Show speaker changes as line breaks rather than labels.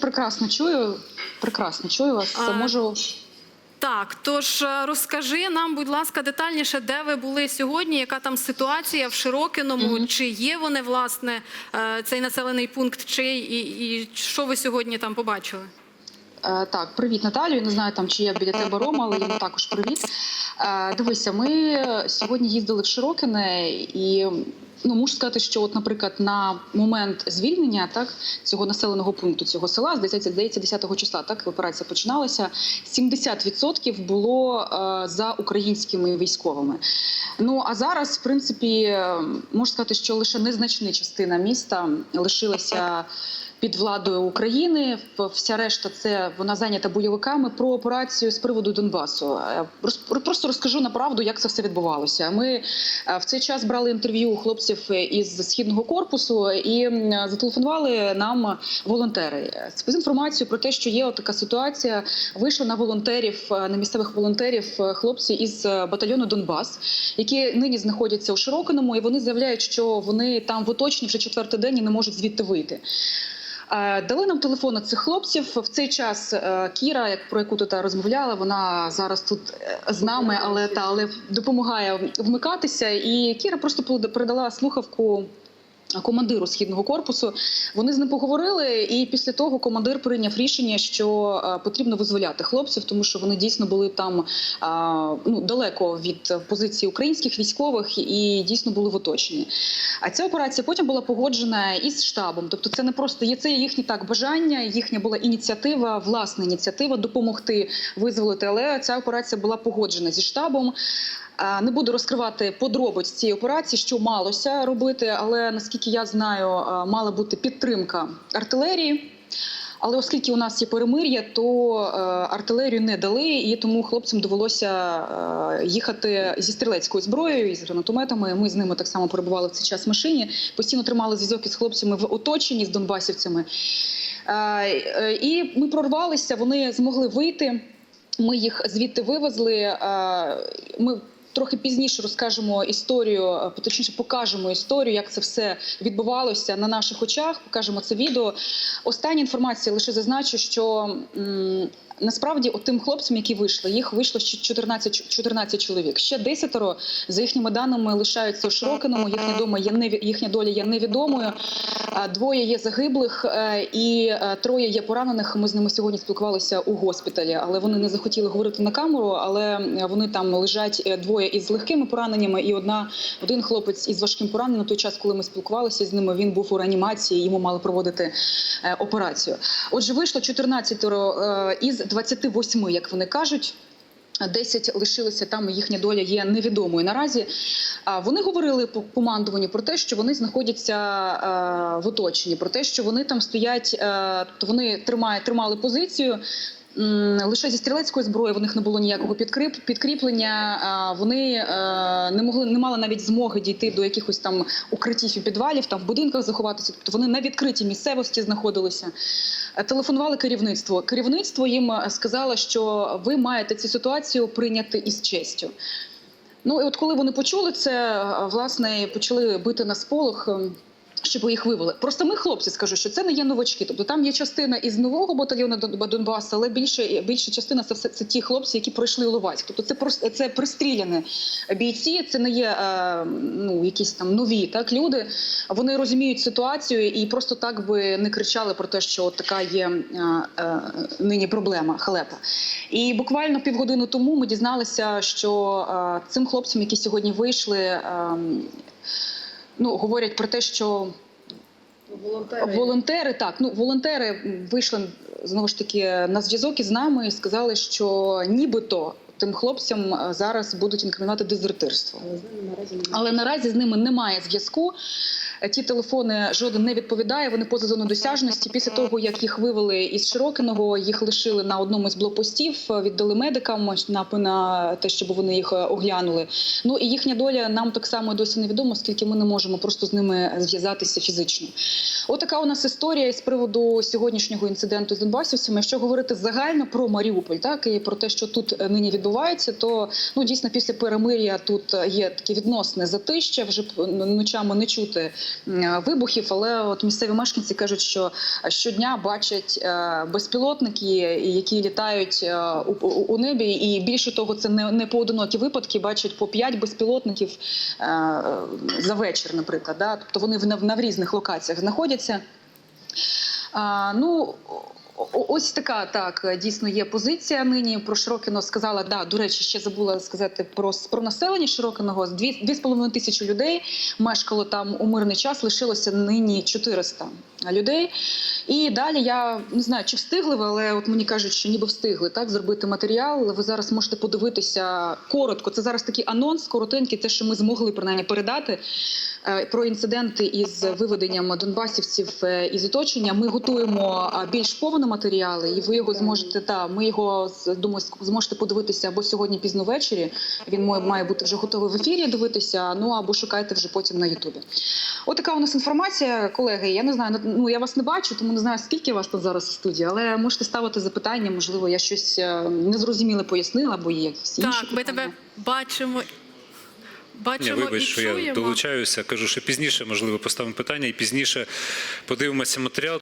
прекрасно чую. Прекрасно чую вас.
А,
Можу
Так, тож е, розкажи нам, будь ласка, детальніше, де ви були сьогодні, яка там ситуація в Широкиному, чи є вони, власне, е, цей населений пункт, чи і, і що ви сьогодні там побачили?
Е, Так, привіт, Наталію. Не знаю там, чи є біля тебе Рома, але йому також привіт. Дивися, ми сьогодні їздили в Широкине і. Ну, можу сказати, що, от, наприклад, на момент звільнення так цього населеного пункту, цього села, здається, здається, 10 числа, так операція починалася. 70% було е, за українськими військовими. Ну а зараз, в принципі, е, можу сказати, що лише незначна частина міста лишилася під владою України. Вся решта це вона зайнята бойовиками. Про операцію з приводу Донбасу Е, просто розкажу на правду, як це все відбувалося. Ми е, в цей час брали інтерв'ю у хлопців із східного корпусу і зателефонували нам волонтери з інформацією про те, що є така ситуація. Вийшли на волонтерів, е, на місцевих волонтерів е, хлопці із е, батальйону Донбас, які нині знаходяться у Широкиному, і вони заявляють, що вони там в оточенні вже четвертий день і не можуть звідти вийти. Е, Дали нам телефони цих хлопців в цей час. е, Кіра, як про яку тут розмовляла, вона зараз тут е, з нами, але та але допомагає вмикатися. І Кіра просто передала слухавку. Командиру східного корпусу вони з ним поговорили, і після того командир прийняв рішення, що е, потрібно визволяти хлопців, тому що вони дійсно були там ну далеко від позиції українських військових і дійсно були в оточенні. А ця операція потім була погоджена із штабом. Тобто, це не просто є це їхнє так бажання, їхня була ініціатива, власна ініціатива допомогти визволити. Але ця операція була погоджена зі штабом. А, Не буду розкривати подробиць цієї операції, що малося робити, але наскільки я знаю, мала бути підтримка артилерії. Але оскільки у нас є перемир'я, то е, артилерію не дали, і тому хлопцям довелося е, їхати зі стрілецькою зброєю і з гранатометами. Ми з ними так само перебували в цей час в машині. Постійно тримали зв'язок із хлопцями в оточенні з донбасівцями. Е, е, і ми прорвалися, вони змогли вийти. Ми їх звідти вивезли. Е, Ми трохи пізніше розкажемо історію, е, точніше покажемо історію, як це все відбувалося на наших очах. Покажемо це відео. Остання інформація лише зазначу, що насправді тим хлопцям, які вийшли, їх вийшло ще 14, 14 чоловік. Ще десятеро за їхніми даними лишаються у Широкиному. Їхня дома є неві- їхня доля є невідомою. Двоє є загиблих е, і е, троє є поранених. Ми з ними сьогодні спілкувалися у госпіталі, але вони не захотіли говорити на камеру. Але е, вони там лежать двоє із легкими пораненнями, і одна один хлопець із важким пораненням. Той час, коли ми спілкувалися з ними, він був у реанімації. Йому мали проводити операцію. Отже, вийшло 14 е, із 28, як вони кажуть. 10 лишилися там. Їхня доля є невідомою наразі. Вони говорили по командуванню про те, що вони знаходяться е, в оточенні, про те, що вони там стоять, е, тобто вони тримають, тримали позицію. Лише зі стрілецької зброї в них не було ніякого підкріп, підкріплення. Вони е, не могли не мали навіть змоги дійти до якихось там укриттів і підвалів, там в будинках заховатися. Тобто вони на відкритій місцевості знаходилися. Е, Телефонували керівництво. Керівництво їм е, сказало, що ви маєте цю ситуацію прийняти із честю. Ну і от коли вони почули це, власне, почали бити на сполох. Ем, Щоб їх вивели. Просто ми, хлопці, скажу, що це не є новачки. Тобто там є частина із нового батальйону Дон- Донбасу, але більше більша частина це все це ті хлопці, які пройшли Іловайськ. Тобто це прос- це пристріляні бійці. Це не є е, ну якісь там нові так люди. Вони розуміють ситуацію і просто так би не кричали про те, що от така є е, е, нині проблема халепа. І буквально півгодини тому ми дізналися, що цим хлопцям, які сьогодні вийшли. Ну, говорять про те, що
Волонтери.
волонтери так, ну волонтери вийшли знову ж таки на зв'язок із нами і сказали, що нібито тим хлопцям е, зараз будуть інкримінувати дезертирство.
Але з ними наразі немає.
Але наразі з ними немає зв'язку. Ті телефони жоден не відповідає. Вони поза зоною досяжності. Після того як їх вивели із Широкиного, їх лишили на одному з блокпостів, е, віддали медикам на, на те, щоб вони їх е, оглянули. Ну і їхня доля нам так само досі невідома, оскільки ми не можемо просто з ними зв'язатися фізично. Отака у нас історія з приводу сьогоднішнього інциденту з Донбасівцями. Якщо говорити загально про Маріуполь, так і про те, що тут е, нині відбувається, то ну дійсно після перемир'я тут є таке відносне затища. Вже ночами не чути вибухів. Але от місцеві мешканці кажуть, що щодня бачать е, безпілотники, які літають е, у, небі, і більше того, це не, поодинокі випадки. Бачать по 5 безпілотників е, за вечір, наприклад. Да? Тобто вони в, різних локаціях знаходяться. Ну, ось така так дійсно є позиція нині. Про Широкино сказала. Да, до речі, ще забула сказати про, про населення Широкиного. Дві, дві з половиною тисячі людей мешкало там у мирний час. Лишилося нині 400 людей. І далі я не знаю, чи встигли ви, але от мені кажуть, що ніби встигли так зробити матеріал. Ви зараз можете подивитися коротко. Це зараз такий анонс, коротенький, те, що ми змогли принаймні передати е, про інциденти із виведенням донбасівців е, із оточення. Ми готуємо більш повні матеріали, і ви його зможете. Та ми його думаю, зможете подивитися або сьогодні пізно ввечері. Він має- бути вже готовий в ефірі. Дивитися. Ну або шукайте вже потім на Ютубі. Отака у нас інформація, колеги. Я не знаю, ну я вас не бачу, тому не знаю, скільки вас тут зараз у студії, але можете ставити запитання. Можливо, я щось е, незрозуміле пояснила, або є якісь інші
Так, ми тебе бачимо.
Ні, вибач,
і
що я долучаюся. Кажу, що пізніше можливо поставимо питання і пізніше подивимося матеріал.